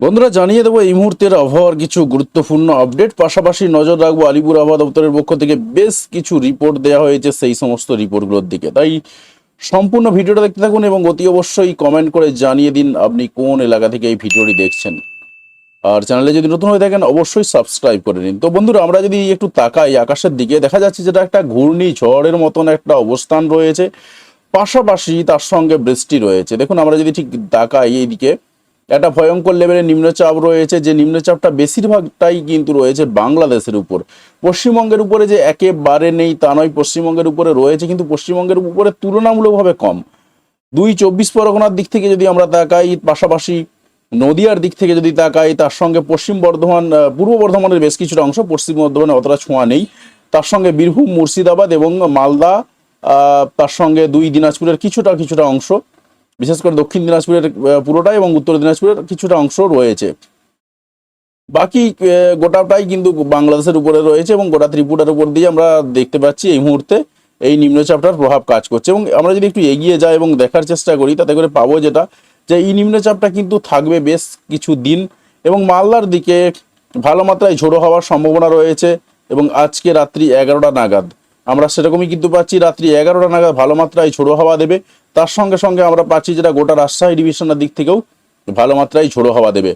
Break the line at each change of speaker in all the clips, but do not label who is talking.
বন্ধুরা, জানিয়ে দেবো এই মুহূর্তের আবহাওয়ার কিছু গুরুত্বপূর্ণ আপডেট। পাশাপাশি নজর রাখব আলিপুর আবহাওয়া দপ্তরের পক্ষ থেকে বেশ কিছু রিপোর্ট দেওয়া হয়েছে সেই সমস্ত রিপোর্টগুলোর দিকে। তাই সম্পূর্ণ ভিডিওটা দেখতে থাকুন এবং অতি অবশ্যই কমেন্ট করে জানিয়ে দিন আপনি কোন এলাকা থেকে এই ভিডিওটি দেখছেন। আর চ্যানেলে যদি নতুন হয়ে থাকেন, অবশ্যই সাবস্ক্রাইব করে নিন। তো বন্ধুরা, আমরা যদি একটু তাকাই আকাশের দিকে, দেখা যাচ্ছে যেটা একটা ঘূর্ণি ঝড়ের মতন একটা অবস্থান রয়েছে। পাশাপাশি তার সঙ্গে বৃষ্টি রয়েছে। দেখুন, আমরা যদি ঠিক তাকাই এইদিকে একটা ভয়ঙ্কর লেভেলের নিম্নচাপ রয়েছে, যে নিম্নচাপটা বেশিরভাগটাই কিন্তু রয়েছে বাংলাদেশের উপর। পশ্চিমবঙ্গের উপরে যে একেবারে নেই তা নয়, পশ্চিমবঙ্গের উপরে রয়েছে কিন্তু পশ্চিমবঙ্গের উপরে তুলনামূলকভাবে কম। দুই চব্বিশ পরগনার দিক থেকে যদি আমরা তাকাই, পাশাপাশি নদিয়ার দিক থেকে যদি তাকাই, তার সঙ্গে পশ্চিম বর্ধমান পূর্ব বর্ধমানের বেশ কিছুটা অংশ, পশ্চিম বর্ধমানে অতটা ছোঁয়া নেই। তার সঙ্গে বীরভূম, মুর্শিদাবাদ এবং মালদা তার সঙ্গে দুই দিনাজপুরের কিছুটা কিছুটা অংশ। বিশেষ করে দক্ষিণ দিনাজপুরের পুরোটাই এবং উত্তর দিনাজপুরের কিছুটা অংশ রয়েছে। বাকি গোটাটাই কিন্তু বাংলাদেশের উপরে রয়েছে এবং গোটা ত্রিপুরার উপর দিয়ে আমরা দেখতে পাচ্ছি এই মুহূর্তে এই নিম্নচাপটার প্রভাব কাজ করছে। এবং আমরা যদি একটু এগিয়ে যাই এবং দেখার চেষ্টা করি, তাতে করে পাবো যেটা, যে এই নিম্নচাপটা কিন্তু থাকবে বেশ কিছু দিন এবং মালদার দিকে ভালো মাত্রায় ঝোড়ো হওয়ার সম্ভাবনা রয়েছে এবং আজকে রাত্রি এগারোটা নাগাদ। আমরা সেরকমই কিন্তু পাচ্ছি রাত্রি এগারোটা নাগাদ ভালো মাত্রায় ঝোড়ো হাওয়া দেবে। তার সঙ্গে সঙ্গে আমরা পাচ্ছি যেটা গোটা রাজশাহী ডিভিশনের দিক থেকেও ভালো মাত্রায় ঝোড়ো হাওয়া দেবে।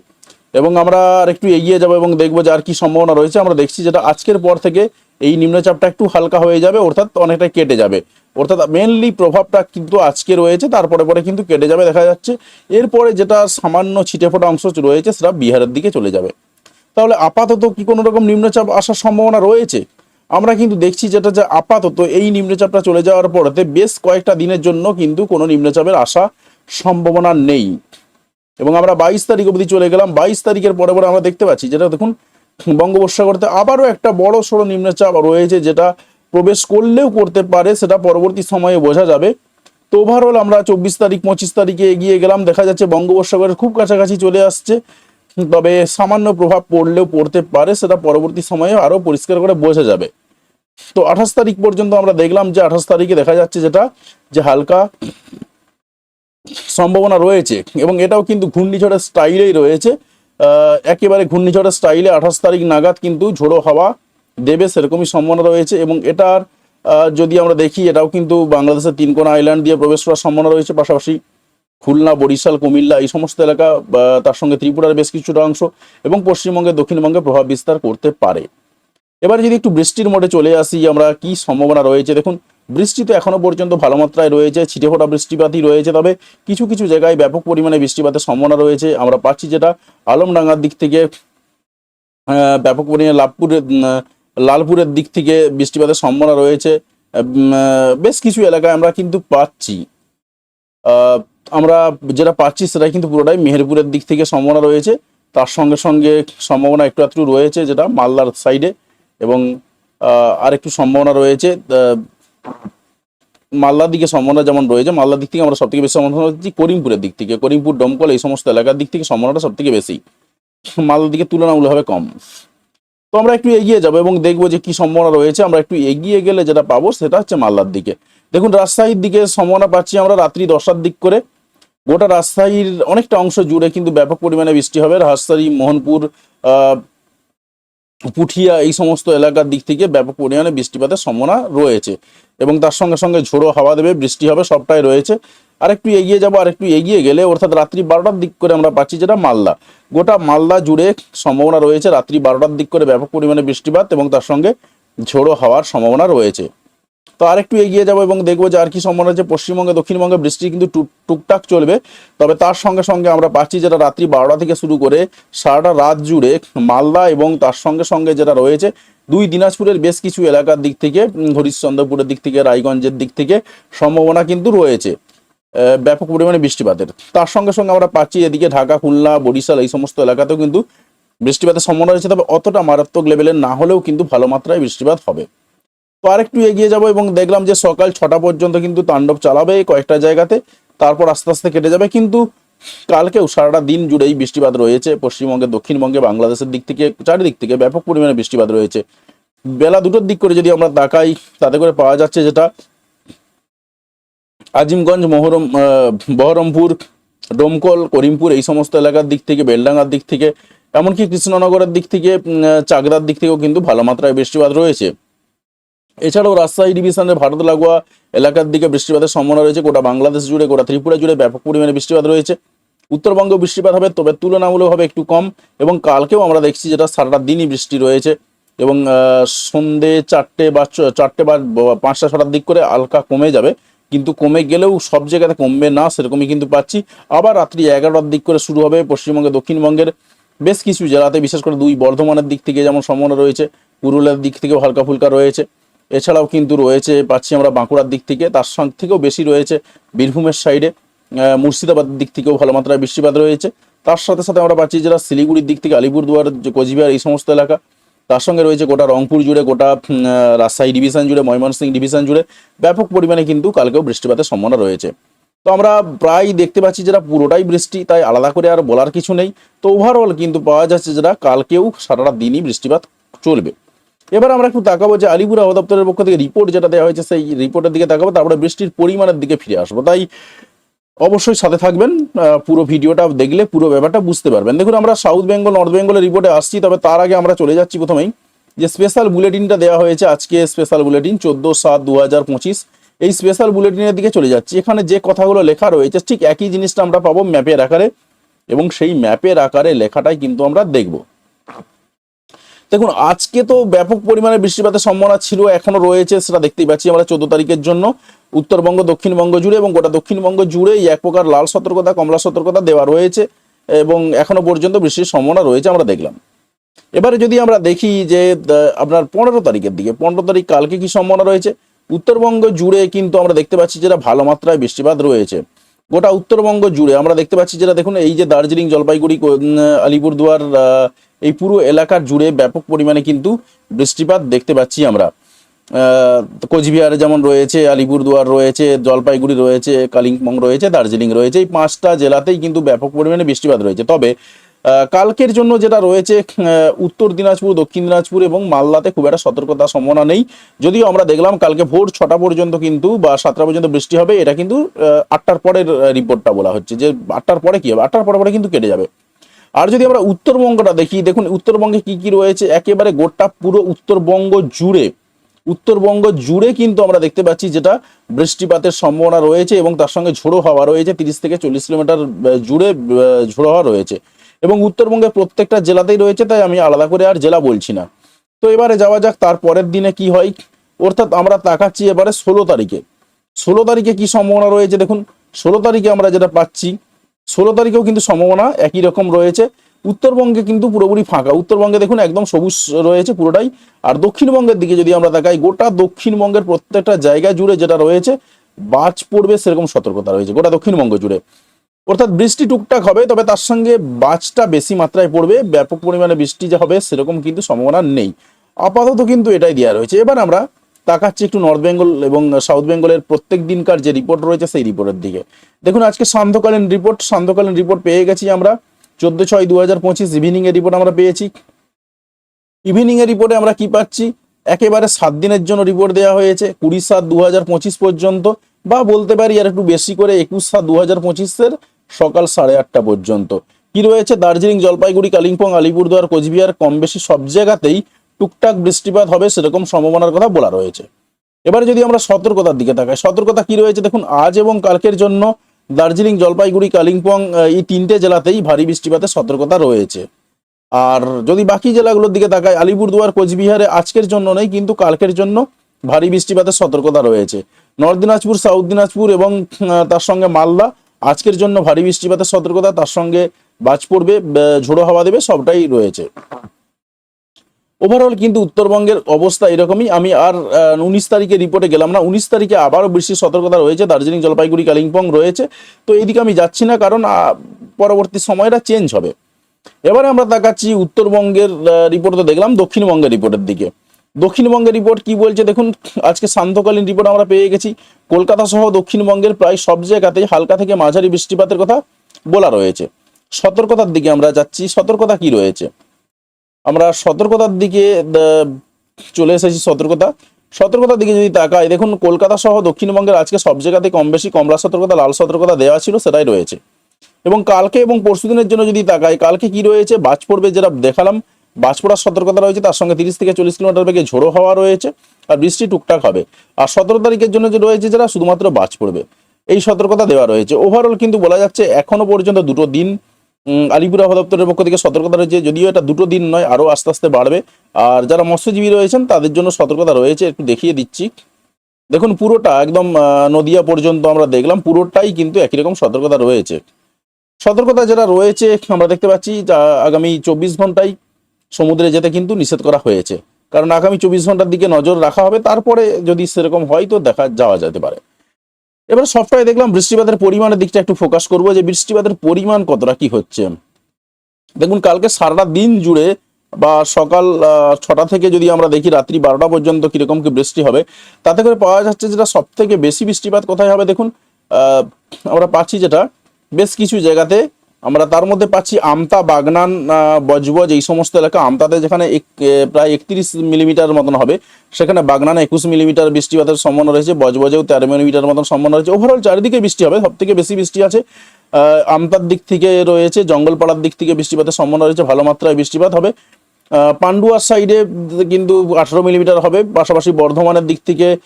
এবং আমরা আর একটু এগিয়ে যাব এবং দেখব যে আর কি সম্ভাবনা রয়েছে। আমরা দেখছি যেটা আজকের পর থেকে এই নিম্নচাপটা একটু হালকা হয়ে যাবে, অর্থাৎ অনেকটা কেটে যাবে। অর্থাৎ মেনলি প্রভাবটা কিন্তু আজকে রয়েছে, তারপরে পরে কিন্তু কেটে যাবে দেখা যাচ্ছে। এরপরে যেটা সামান্য ছিটে ফোটা অংশ রয়েছে সেটা বিহারের দিকে চলে যাবে। তাহলে আপাতত কি কোনো রকম নিম্নচাপ আসার সম্ভাবনা রয়েছে? আমরা কিন্তু দেখছি যেটা যে আপাতত এই নিম্নচাপটা চলে যাওয়ার পরেতে বেশ কয়েকটা দিনের জন্য কিন্তু কোনো নিম্নচাপের আসা সম্ভাবনা নেই। এবং আমরা বাইশ তারিখ অবধি চলে গেলাম। বাইশ তারিখের পরে পরে আমরা দেখতে পাচ্ছি যেটা দেখুন, বঙ্গোপসাগরতে আবারও একটা বড় সড়ো নিম্নচাপ রয়েছে যেটা প্রবেশ করলেও করতে পারে, সেটা পরবর্তী সময়ে বোঝা যাবে। তো ওভারঅল আমরা চব্বিশ তারিখ, পঁচিশ তারিখে এগিয়ে গেলাম। দেখা যাচ্ছে বঙ্গোপসাগরের খুব কাছাকাছি চলে আসছে। তবে সামান্য প্রভাব পড়লেও পড়তে পারে, সেটা পরবর্তী সময়ে আরও পরিষ্কার করে বোঝা যাবে। তো আঠাশ তারিখ পর্যন্ত আমরা দেখলাম যে আঠাশ তারিখে দেখা যাচ্ছে যেটা, যে হালকা সম্ভাবনা রয়েছে এবং এটাও কিন্তু ঘূর্ণিঝড়ের স্টাইলেই রয়েছে। একেবারে ঘূর্ণিঝড়ের স্টাইলে আঠাশ তারিখ নাগাদ কিন্তু ঝোড়ো হাওয়া দেবে সেরকমই সম্ভাবনা রয়েছে এবং এটার যদি আমরা দেখি এটাও কিন্তু বাংলাদেশের তিনকোনা আইল্যান্ড দিয়ে প্রবেশ করার সম্ভাবনা রয়েছে পাশাপাশি। খুলনা, বরিশাল, কুমিল্লা এই সমস্ত এলাকা তার সঙ্গে ত্রিপুরার বেশ কিছুটা অংশ এবং পশ্চিমবঙ্গে, দক্ষিণবঙ্গে প্রভাব বিস্তার করতে পারে। এবার যদি একটু বৃষ্টির মোডে চলে আসি, আমরা কি সম্ভাবনা রয়েছে? দেখুন, বৃষ্টি তো এখনও পর্যন্ত ভালো মাত্রায় রয়েছে, ছিটেফোঁটা বৃষ্টিপাতই রয়েছে, তবে কিছু কিছু জায়গায় ব্যাপক পরিমাণে বৃষ্টিপাতের সম্ভাবনা রয়েছে। আমরা পাচ্ছি যেটা আলমডাঙ্গার দিক থেকে ব্যাপক পরিমাণে লাভপুরের লালপুরের দিক থেকে বৃষ্টিপাতের সম্ভাবনা রয়েছে। বেশ কিছু এলাকায় আমরা কিন্তু পাচ্ছি। আমরা যেটা পাচ্ছি সেটা কিন্তু পুরোটাই মেহেরপুরের দিক থেকে সম্ভাবনা রয়েছে। তার সঙ্গে সঙ্গে সম্ভাবনা একটু একটু রয়েছে যেটা মালদার সাইডে এবং আর একটু সম্ভাবনা রয়েছে মালদার দিকে সম্ভাবনা যেমন রয়েছে, মালদার দিক থেকে আমরা সব থেকে বেশি সম্ভাবনা হচ্ছে করিমপুরের দিক থেকে। করিমপুর, ডমকল এই সমস্ত এলাকার দিক থেকে সম্ভাবনাটা সবথেকে বেশি। মালদার দিকে তুলনামূলকভাবে কম। তো আমরা একটু এগিয়ে যাব এবং দেখব যে কি সম্ভাবনা রয়েছে। আমরা একটু এগিয়ে গেলে যেটা পাবো সেটা হচ্ছে মালদার দিকে। দেখুন, রাজশাহীর দিকে সম্ভাবনা পাচ্ছি আমরা রাত্রি দশটার দিক করে। গোটা রাজশাহীর অনেকটা অংশ জুড়ে কিন্তু ব্যাপক পরিমাণে বৃষ্টি হবে। রাজশাহী, মোহনপুর পুঠিয়া এই সমস্ত এলাকার দিক থেকে ব্যাপক পরিমাণে বৃষ্টিপাতের সম্ভাবনা রয়েছে এবং তার সঙ্গে সঙ্গে ঝোড়ো হাওয়া দেবে, বৃষ্টি হবে সবটাই রয়েছে। আর একটু এগিয়ে যাব আর একটু এগিয়ে গেলে অর্থাৎ রাত্রি বারোটার দিক করে আমরা পাচ্ছি যেটা মালদা। গোটা মালদা জুড়ে সম্ভাবনা রয়েছে রাত্রি বারোটার দিক করে ব্যাপক পরিমাণে বৃষ্টিপাত এবং তার সঙ্গে ঝোড়ো হাওয়ার সম্ভাবনা রয়েছে। তো আর একটু এগিয়ে যাব এবং দেখব যে আর কি সম্ভাবনা আছে। পশ্চিমবঙ্গে, দক্ষিণবঙ্গে বৃষ্টি কিন্তু টুক- টুকটাক চলবে। তবে তার সঙ্গে সঙ্গে আমরা পাচ্ছি যেটা রাত্রি বারোটা থেকে শুরু করে সারাটা রাত জুড়ে মালদা এবং তার সঙ্গে সঙ্গে যেটা রয়েছে, দুই দিনাজপুরের বেশ কিছু এলাকার দিক থেকে হরিশ্চন্দ্রপুরের দিক থেকে, রায়গঞ্জের দিক থেকে সম্ভাবনা কিন্তু রয়েছে ব্যাপক পরিমাণে বৃষ্টিপাতের। তার সঙ্গে সঙ্গে আমরা পাচ্ছি এদিকে ঢাকা, খুলনা, বরিশাল এই সমস্ত এলাকাতেও কিন্তু বৃষ্টিপাতের সম্ভাবনা রয়েছে, তবে অতটা মারাত্মক লেভেলের না হলেও কিন্তু ভালো মাত্রায় বৃষ্টিপাত হবে। তো আরেকটু এগিয়ে যাব এবং দেখলাম যে সকাল ছটা পর্যন্ত কিন্তু তাণ্ডব চালাবে কয়েকটা জায়গাতে। তারপর আস্তে আস্তে কেটে যাবে। কিন্তু কালকেও সারাটা দিন জুড়েই বৃষ্টিপাত রয়েছে। পশ্চিমবঙ্গে, দক্ষিণবঙ্গে, বাংলাদেশের দিক থেকে, চারিদিক থেকে ব্যাপক পরিমাণে বৃষ্টিপাত রয়েছে। বেলা দুটোর দিক করে যদি আমরা তাকাই, তাতে করে পাওয়া যাচ্ছে যেটা আজিমগঞ্জ, মহরম বহরমপুর, ডোমকল, করিমপুর এই সমস্ত এলাকার দিক থেকে, বেলডাঙ্গার দিক থেকে, এমনকি কৃষ্ণনগরের দিক থেকে চাকদার দিক থেকেও কিন্তু ভালো মাত্রায় বৃষ্টিপাত রয়েছে। এছাড়াও রাজশাহী ডিভিশনের ভারত লাগোয়া এলাকার দিকে বৃষ্টিপাতের সম্ভাবনা রয়েছে। গোটা বাংলাদেশ জুড়ে, গোটা ত্রিপুরা জুড়ে ব্যাপক পরিমাণে বৃষ্টিপাত রয়েছে। উত্তরবঙ্গে বৃষ্টিপাত হবে, তবে তুলনামূলকভাবে একটু কম এবং কালকেও আমরা দেখছি যেটা সারাটা দিনই বৃষ্টি রয়েছে এবং সন্ধে চারটে বা চারটে বা পাঁচটা ছটার দিক করে হালকা কমে যাবে। কিন্তু কমে গেলেও সব জায়গাতে কমবে না, সেরকমই কিন্তু পাচ্ছি। আবার রাত্রি এগারোটার দিক করে শুরু হবে পশ্চিমবঙ্গে, দক্ষিণবঙ্গের বেশ কিছু জেলাতে, বিশেষ করে দুই বর্ধমানের দিক থেকে যেমন সম্ভাবনা রয়েছে, পুরুলিয়ার দিক থেকেও হালকা ফুলকা রয়েছে। এছাড়াও কিন্তু রয়েছে, পাচ্ছি আমরা বাঁকুড়ার দিক থেকে, তার সঙ্গে থেকেও বেশি রয়েছে বীরভূমের সাইডে মুর্শিদাবাদের দিক থেকেও ভালো মাত্রায় বৃষ্টিপাত রয়েছে। তার সাথে সাথে আমরা পাচ্ছি যারা শিলিগুড়ির দিক থেকে, আলিপুরদুয়ার, কোচবিহার, এই সমস্ত এলাকা। তার সঙ্গে রয়েছে গোটা রংপুর জুড়ে, গোটা রাজশাহী ডিভিশন জুড়ে, ময়মনসিংহ ডিভিশন জুড়ে ব্যাপক পরিমাণে কিন্তু কালকেও বৃষ্টিপাতের সম্ভাবনা রয়েছে। তো আমরা প্রায় দেখতে পাচ্ছি যেটা পুরোটাই বৃষ্টি, তাই আলাদা করে আর বলার কিছু নেই। তো ওভারঅল কিন্তু পাওয়া যাচ্ছে যেটা, কালকেও সারাটা দিনই বৃষ্টিপাত চলবে। এবার আমরা একটু তাকাবো যে আলিপুর আবহাওয়া দপ্তরের পক্ষ থেকে রিপোর্ট যেটা দেওয়া হয়েছে, সেই রিপোর্টের দিকে তাকাবো, তারপরে বৃষ্টির পরিমাণের দিকে ফিরে আসব। তাই অবশ্যই সাথে থাকবেন পুরো ভিডিওটা দেখলে পুরো ব্যাপারটা বুঝতে পারবেন। দেখুন, আমরা সাউথ বেঙ্গল নর্থ বেঙ্গলের রিপোর্টে আসছি, তবে তার আগে আমরা চলে যাচ্ছি প্রথমেই। যে স্পেশাল বুলেটিনটা দেওয়া হয়েছে আজকে স্পেশাল বুলেটিন চোদ্দ সাত দু হাজার পঁচিশ, এই স্পেশাল বুলেটিনের দিকে চলে যাচ্ছি। এখানে যে কথাগুলো লেখা রয়েছে, ঠিক একই জিনিসটা আমরা পাবো ম্যাপের আকারে, এবং সেই ম্যাপের আকারে লেখাটাই কিন্তু আমরা দেখব। দেখুন, আজকে তো ব্যাপক পরিমাণে বৃষ্টিপাতের সম্ভাবনা ছিল, এখনও রয়েছে, সেটা দেখতেই পাচ্ছি আমরা চোদ্দ তারিখের জন্য। উত্তরবঙ্গ, দক্ষিণবঙ্গ জুড়ে এবং গোটা দক্ষিণবঙ্গ জুড়ে এক প্রকার লাল সতর্কতা, কমলা সতর্কতা দেওয়া রয়েছে এবং এখনও পর্যন্ত বৃষ্টির সম্ভাবনা রয়েছে আমরা দেখলাম। এবারে যদি আমরা দেখি যে আপনার পনেরো তারিখের দিকে, পনেরো তারিখ কালকে কি সম্ভাবনা রয়েছে? উত্তরবঙ্গ জুড়ে কিন্তু আমরা দেখতে পাচ্ছি যেটা ভালো মাত্রায় বৃষ্টিপাত রয়েছে। গোটা উত্তরবঙ্গ জুড়ে আমরা দেখতে পাচ্ছি যেটা, দেখুন, এই যে দার্জিলিং, জলপাইগুড়ি আলিপুরদুয়ার এই পুরো এলাকার জুড়ে ব্যাপক পরিমাণে কিন্তু বৃষ্টিপাত দেখতে পাচ্ছি আমরা। কোচবিহারে যেমন রয়েছে, আলিপুরদুয়ার রয়েছে, জলপাইগুড়ি রয়েছে, কালিম্পং রয়েছে, দার্জিলিং রয়েছে, এই পাঁচটা জেলাতেই কিন্তু ব্যাপক পরিমাণে বৃষ্টিপাত রয়েছে। তবে কালকের জন্য যেটা রয়েছে উত্তর দিনাজপুর, দক্ষিণ দিনাজপুর এবং মালদাতে খুব একটা সতর্কতার সম্ভাবনা নেই। যদিও আমরা দেখলাম কালকে ভোর ছটা পর্যন্ত কিন্তু বা সাতটা পর্যন্ত বৃষ্টি হবে, এটা কিন্তু আটটার পরের রিপোর্টটা বলা হচ্ছে। যে আটটার পরে কি হবে? আটটার পরে পরে কিন্তু কেটে যাবে। আর যদি আমরা উত্তরবঙ্গটা দেখি, দেখুন উত্তরবঙ্গে কি কি রয়েছে? একেবারে গোটা পুরো উত্তরবঙ্গ জুড়ে উত্তরবঙ্গ জুড়ে কিন্তু আমরা দেখতে পাচ্ছি যেটা বৃষ্টিপাতের সম্ভাবনা রয়েছে এবং তার সঙ্গে ঝোড়ো হাওয়া রয়েছে, তিরিশ থেকে চল্লিশ কিলোমিটার জুড়ে ঝোড়ো হাওয়া রয়েছে। এবং উত্তরবঙ্গের প্রত্যেকটা জেলাতেই রয়েছে, তাই আমি আলাদা করে আর জেলা বলছি না। তো এবারে যাওয়া যাক তার পরের দিনে কি হয়? অর্থাৎ আমরা তাকাচ্ছি এবারে ষোলো তারিখে। ষোলো তারিখে কি সম্ভাবনা রয়েছে? দেখুন, ষোলো তারিখে আমরা যেটা পাচ্ছি ষোলো তারিখেও কিন্তু সম্ভাবনা একই রকম রয়েছে। উত্তরবঙ্গে কিন্তু পুরোপুরি ফাঁকা। উত্তরবঙ্গে দেখুন একদম সবুজ রয়েছে পুরোটাই। আর দক্ষিণবঙ্গের দিকে যদি আমরা তাকাই, গোটা দক্ষিণবঙ্গের প্রত্যেকটা জায়গা জুড়ে যেটা রয়েছে, বাজ পড়বে সেরকম সতর্কতা রয়েছে, গোটা দক্ষিণবঙ্গ জুড়ে। অর্থাৎ বৃষ্টি টুকটাক হবে, তবে তার সঙ্গে বাজটা বেশি মাত্রায় পড়বে। ব্যাপক পরিমাণে বৃষ্টি যে হবে, সেরকম কিন্তু সম্ভাবনা নেই। আপাতত কিন্তু এটাই দেওয়া রয়েছে। এবার আমরা তাকাচ্ছি একটু নর্থ বেঙ্গল এবং সাউথ বেঙ্গলের প্রত্যেক দিনকার যে রিপোর্ট রয়েছে সেই রিপোর্টের দিকে। দেখুন, আজকে সান্ধ্যকালীন রিপোর্ট সান্ধ্যকালীন রিপোর্ট পেয়ে গেছি আমরা। চোদ্দ ছয় দু হাজার পঁচিশ ইভিনিং এর রিপোর্ট আমরা পেয়েছি। ইভিনিং এর রিপোর্টে আমরা কি পাচ্ছি? একেবারে সাত দিনের জন্য রিপোর্ট দেওয়া হয়েছে, কুড়ি সাত দু হাজার পঁচিশ পর্যন্ত বা বলতে পারি আর একটু বেশি করে একুশ সাত দু হাজার পঁচিশের সকাল সাড়ে আটটা পর্যন্ত। কি রয়েছে? দার্জিলিং, জলপাইগুড়ি, কালিম্পং, আলিপুরদুয়ার, কোচবিহার কম বেশি সব জায়গাতেই টুকটাক বৃষ্টিপাত হবে সেরকম সম্ভাবনার কথা বলা রয়েছে। এবারে যদি আমরা সতর্কতার দিকে তাকাই, সতর্কতা কি রয়েছে দেখুন, আজ এবং কালকের জন্য দার্জিলিং, জলপাইগুড়ি, কালিম্পং, এই তিনটে জেলাতেই ভারী বৃষ্টিপাতের সতর্কতা রয়েছে। আর যদি বাকি জেলাগুলোর দিকে তাকাই, আলিপুরদুয়ার, কোচবিহারে আজকের জন্য নেই, কিন্তু কালকের জন্য ভারী বৃষ্টিপাতের সতর্কতা রয়েছে। নর্থ দিনাজপুর, সাউথ দিনাজপুর এবং তার সঙ্গে মালদা আজকের জন্য ভারী বৃষ্টিপাতের সতর্কতা, তার সঙ্গে বাজ পড়বে ঝোড়ো হাওয়া দেবে, সবটাই রয়েছে। ওভারঅল কিন্তু উত্তরবঙ্গের অবস্থা এরকমই। আমি আর উনিশ তারিখে রিপোর্টে গেলাম না। উনিশ তারিখে আবারও বৃষ্টির সতর্কতা রয়েছে। দার্জিলিং, জলপাইগুড়ি, কালিম্পং রয়েছে। তো এইদিকে আমি যাচ্ছি না কারণ পরবর্তী সময়টা চেঞ্জ হবে। এবারে আমরা তাকাচ্ছি উত্তরবঙ্গের রিপোর্ট তো দেখলাম, দক্ষিণবঙ্গের রিপোর্টের দিকে। দক্ষিণবঙ্গের রিপোর্ট কি বলছে? দেখুন, আজকে সান্ধ্যকালীন রিপোর্ট আমরা পেয়ে গেছি। কলকাতা সহ দক্ষিণবঙ্গের প্রায় সব জায়গাতেই হালকা থেকে মাঝারি বৃষ্টিপাতের কথা বলা রয়েছে। সতর্কতার দিকে আমরা যাচ্ছি। সতর্কতা কি রয়েছে? আমরা সতর্কতার দিকে চলে এসেছি সতর্কতা। সতর্কতার দিকে যদি তাকাই, দেখুন, কলকাতা সহ দক্ষিণবঙ্গের আজকে সব জায়গাতে কম বেশি কমলা সতর্কতা, লাল সতর্কতা দেওয়া ছিল, সেটাই রয়েছে। এবং কালকে এবং পরশুদিনের জন্য যদি তাকাই, কালকে কি রয়েছে? বাজ পড়বে যেটা দেখালাম বাজ পড়ার সতর্কতা রয়েছে, তার সঙ্গে তিরিশ থেকে চল্লিশ কিলোমিটার বেগে ঝোড়ো হওয়া রয়েছে, আর বৃষ্টি টুকটাক হবে। আর সতেরো তারিখের জন্য যে রয়েছে যেটা, শুধুমাত্র বাজ পড়বে এই সতর্কতা দেওয়া রয়েছে। ওভারঅল কিন্তু বলা যাচ্ছে, এখনও পর্যন্ত দুটো দিন আলিপুর আবহাওয়া দপ্তরের পক্ষ থেকে সতর্কতা রয়েছে। যদিও এটা দুটো দিন নয় আরও আস্তে আস্তে বাড়বে। আর যারা মৎস্যজীবী রয়েছেন, তাদের জন্য সতর্কতা রয়েছে। একটু দেখিয়ে দিচ্ছি। দেখুন, পুরোটা একদম নদিয়া পর্যন্ত আমরা দেখলাম। পুরোটাই কিন্তু একই রকম সতর্কতা রয়েছে। সতর্কতা যেটা রয়েছে, আমরা দেখতে পাচ্ছি যা আগামী চব্বিশ ঘন্টায় সমুদ্রে যেতে কিন্তু নিষেধ করা হয়েছে। কারণ আগামী চব্বিশ ঘণ্টার দিকে নজর রাখা হবে। তারপরে যদি সেরকম হয়, তো দেখা যাওয়া যেতে পারে। এবার সবটাই দেখলাম বৃষ্টিপাতের পরিমাণের দিকটা একটু ফোকাস করব যে বৃষ্টিপাতের পরিমাণ কতটা কি হচ্ছে। দেখুন, কালকে সারাটা দিন জুড়ে বা সকাল ছটা থেকে যদি আমরা দেখি রাত্রি বারোটা পর্যন্ত কীরকম কি বৃষ্টি হবে, তাতে করে পাওয়া যাচ্ছে যেটা সব থেকে বেশি বৃষ্টিপাত কোথায় হবে দেখুন আমরা পাচ্ছি যেটা বেশ কিছু জায়গাতে আমরা তার মধ্যে পাচ্ছি আমতা, বাগনান বজবজ এই সমস্ত এলাকা। আমতাতে যেখানে প্রায় একত্রিশ মিলিমিটার মতন হবে। সেখানে বাগনানে একুশ মিলিমিটার বৃষ্টিপাতের সম্ভাবনা রয়েছে, বজবজেও তেরো মিলিমিটার মতন সম্ভাবনা রয়েছে। ওভারঅল চারিদিকে বৃষ্টি হবে সব থেকে বেশি বৃষ্টি আছে। আমতার দিক থেকে রয়েছে, জঙ্গলপাড়ার দিক থেকে বৃষ্টিপাতের সম্ভাবনা রয়েছে, ভালো মাত্রায় বৃষ্টিপাত হবে। পান্ডুয়ার সাইডে কিন্তু আঠারো মিলিমিটার হবে। পাশাপাশি বর্ধমানের দিক থেকে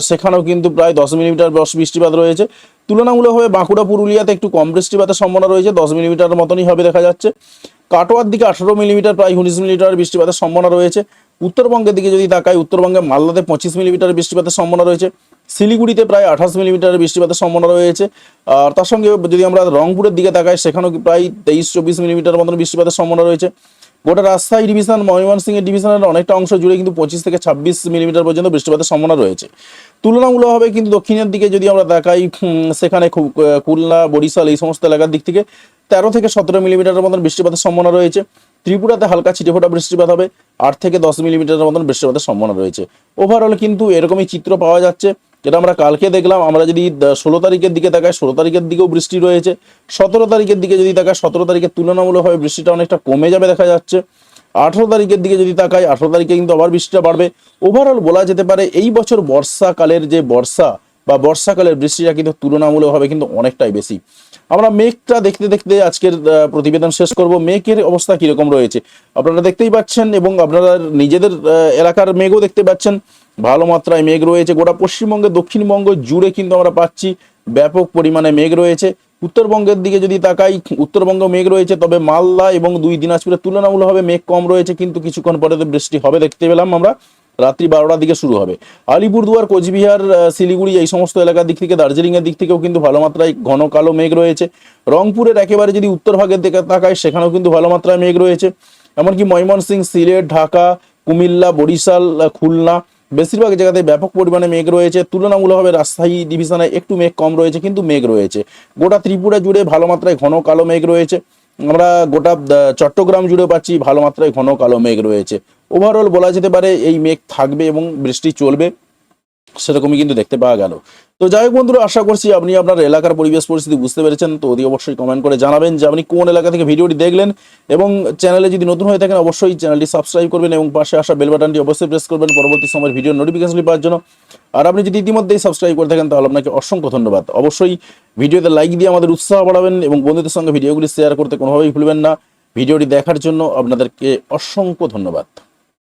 সেখানেও কিন্তু প্রায় দশ মিলিমিটার বর্ষ- বৃষ্টিপাত রয়েছে। তুলনামূলকভাবে বাঁকুড়া, পুরুলিয়াতে একটু কম বৃষ্টিপাতের সম্ভাবনা রয়েছে, দশ মিলিমিটার মতনই হবে দেখা যাচ্ছে। কাটোয়ার দিকে আঠারো মিলিমিটার প্রায় উনিশ মিলিমিটার বৃষ্টিপাতের সম্ভাবনা রয়েছে। উত্তরবঙ্গের দিকে যদি তাকাই উত্তরবঙ্গে মালদাতে পঁচিশ মিলিমিটার বৃষ্টিপাতের সম্ভাবনা রয়েছে। শিলিগুড়িতে প্রায় আঠাশ মিলিমিটার বৃষ্টিপাতের সম্ভাবনা রয়েছে। আর তার সঙ্গে যদি আমরা রংপুরের দিকে তাকাই, সেখানেও প্রায় তেইশ, চব্বিশ মিলিমিটার মতন বৃষ্টিপাতের সম্ভাবনা রয়েছে। গোটা রাজশাহী ডিভিশন, ময়মনসিংহের ডিভিশনের অনেকটা অংশ জুড়ে কিন্তু পঁচিশ থেকে ছাব্বিশ মিলিমিটার পর্যন্ত বৃষ্টিপাতের সম্ভাবনা রয়েছে। তুলনামূলকভাবে কিন্তু দক্ষিণের দিকে যদি আমরা দেখাই সেখানে খুব খুলনা, বরিশাল এই সমস্ত এলাকার দিক থেকে তেরো থেকে সতেরো মিলিমিটারের মতন বৃষ্টিপাতের সম্ভাবনা রয়েছে। ত্রিপুরাতে হালকা ছিটেফোঁটা বৃষ্টিপাত হবে, আট থেকে দশ মিলিমিটারের মতন বৃষ্টিপাতের সম্ভাবনা রয়েছে। ওভারঅল কিন্তু এরকমই চিত্র পাওয়া যাচ্ছে। যেটা আমরা কালকে দেখলাম, আমরা যদি ষোলো তারিখের দিকে তাকাই, ষোলো তারিখের দিকেও বৃষ্টি রয়েছে। সতেরো তারিখের দিকে যদি তাকাই, সতেরো তারিখের তুলনামূলকভাবে বৃষ্টিটা অনেকটা কমে যাবে দেখা যাচ্ছে। আঠেরো তারিখের দিকে যদি তাকাই, আঠেরো তারিখে কিন্তু আবার বৃষ্টিটা বাড়বে। ওভারঅল বলা যেতে পারে, এই বছর বর্ষাকালের যে বর্ষা বা বর্ষাকালের বৃষ্টিটা কিন্তু তুলনামূলকভাবে কিন্তু অনেকটাই বেশি। আমরা মেঘটা দেখতে দেখতে আজকের প্রতিবেদন শেষ করব। মেঘের অবস্থা কীরকম রয়েছে? আপনারা দেখতেই পাচ্ছেন এবং আপনারা নিজেদের এলাকার মেঘও দেখতে পাচ্ছেন। ভালো মাত্রায় মেঘ রয়েছে। গোটা পশ্চিমবঙ্গে, দক্ষিণবঙ্গ জুড়ে কিন্তু আমরা পাচ্ছি ব্যাপক পরিমাণে মেঘ রয়েছে। উত্তরবঙ্গের দিকে যদি তাকাই, উত্তরবঙ্গ মেঘ রয়েছে, তবে মালদা এবং দুই দিনাজপুরের তুলনামূলকভাবে মেঘ কম রয়েছে, কিন্তু কিছুক্ষণ পরে তো বৃষ্টি হবে, দেখতে পেলাম আমরা। রাত্রি বারোটার দিকে শুরু হবে। আলিপুরদুয়ার, কোচবিহার, শিলিগুড়ি এই সমস্ত এলাকার দিক থেকে, দার্জিলিংয়ের দিক থেকেও কিন্তু ভালো মাত্রায় ঘন কালো মেঘ রয়েছে। রংপুরের একেবারে যদি উত্তর ভাগের দিকে তাকায় সেখানেও কিন্তু ভালো মাত্রায় মেঘ রয়েছে। এমনকি ময়মনসিংহ, সিলেট, ঢাকা, কুমিল্লা, বরিশাল, খুলনা বেশিরভাগ জায়গাতে ব্যাপক পরিমাণে মেঘ রয়েছে। তুলনামূলকভাবে রাজশাহী ডিভিশনে একটু মেঘ কম রয়েছে, কিন্তু মেঘ রয়েছে। গোটা ত্রিপুরা জুড়ে ভালো মাত্রায় ঘন কালো মেঘ রয়েছে। আমরা গোটা চট্টগ্রাম জুড়ে পাচ্ছি ভালো মাত্রায় ঘন কালো মেঘ রয়েছে। ওভারঅল বলা যেতে পারে এই মেঘ থাকবে এবং বৃষ্টি চলবে। সেরকমই কিন্তু দেখতে পাওয়া গেল। তো যাই হোক বন্ধুরা, আশা করছি আপনি আপনার এলাকার পরিবেশ পরিস্থিতি বুঝতে পেরেছেন। তো অতি অবশ্যই কমেন্ট করে জানাবেন যে আপনি কোন এলাকা থেকে ভিডিওটি দেখলেন এবং চ্যানেলে যদি নতুন হয়ে থাকেন অবশ্যই চ্যানেলটি সাবস্ক্রাইব করবেন এবং পাশে আসা বেল বাটনটি অবশ্যই প্রেস করবেন পরবর্তী সময়ের ভিডিও নোটিফিকেশনটি পাওয়ার জন্য। আর আপনি যদি ইতিমধ্যেই সাবস্ক্রাইব করে থাকেন তাহলে আপনাকে অসংখ্য ধন্যবাদ। অবশ্যই ভিডিওতে লাইক দিয়ে আমাদের উৎসাহ বাড়াবেন এবং বন্ধুদের সঙ্গে ভিডিওগুলি শেয়ার করতে কোনোভাবেই ভুলবেন না। ভিডিওটি দেখার জন্য আপনাদেরকে অসংখ্য ধন্যবাদ।